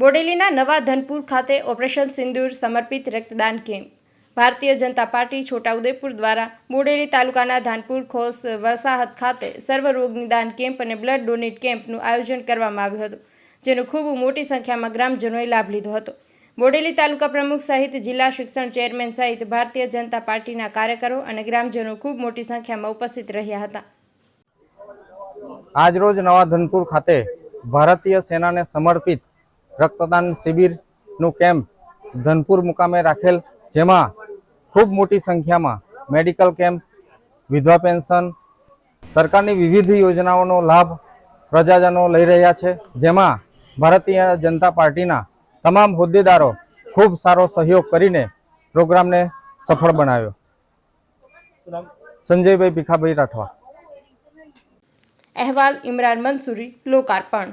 બોડેલીના નવા ધનપુર ખાતે ઓપરેશન સિંદૂર સમર્પિત રક્તદાન કેમ્પ. ભારતીય જનતા પાર્ટી છોટાઉદેપુર દ્વારા બોડેલી તાલુકાના ધાનપુર ખોસ વરસાહત ખાતે સર્વ રોગ નિદાન કેમ્પ અને બ્લડ ડોનેટ કેમ્પનું આયોજન કરવામાં આવ્યું હતું, જેનો ખૂબ મોટી સંખ્યામાં ગ્રામજનોએ લાભ લીધો હતો. બોડેલી તાલુકા પ્રમુખ સહિત જિલ્લા શિક્ષણ ચેરમેન સહિત ભારતીય જનતા પાર્ટીના કાર્યકરો અને ગ્રામજનો ખૂબ મોટી સંખ્યામાં ઉપસ્થિત રહ્યા હતા. આજરોજ નવા ધનપુર ખાતે ભારતીય સેનાને સમર્પિત રક્તદાન શિબિરનું કેમ્પ ધનપુર મુકામે રાખેલ, જેમાં ખૂબ મોટી સંખ્યામાં મેડિકલ કેમ્પ, વિધવા પેન્શન, સરકારની વિવિધ યોજનાઓનો લાભ પ્રજાજનો લઈ રહ્યા છે, જેમાં ભારતીય જનતા પાર્ટીના તમામ હોદ્દેદારો ખૂબ સારો સહયોગ કરીને પ્રોગ્રામને સફળ બનાવ્યો. સંજયભાઈ ભીખાભાઈ રાઠવા. અહેવાલ, ઇમરાન મંસૂરી, લોકાર્પણ.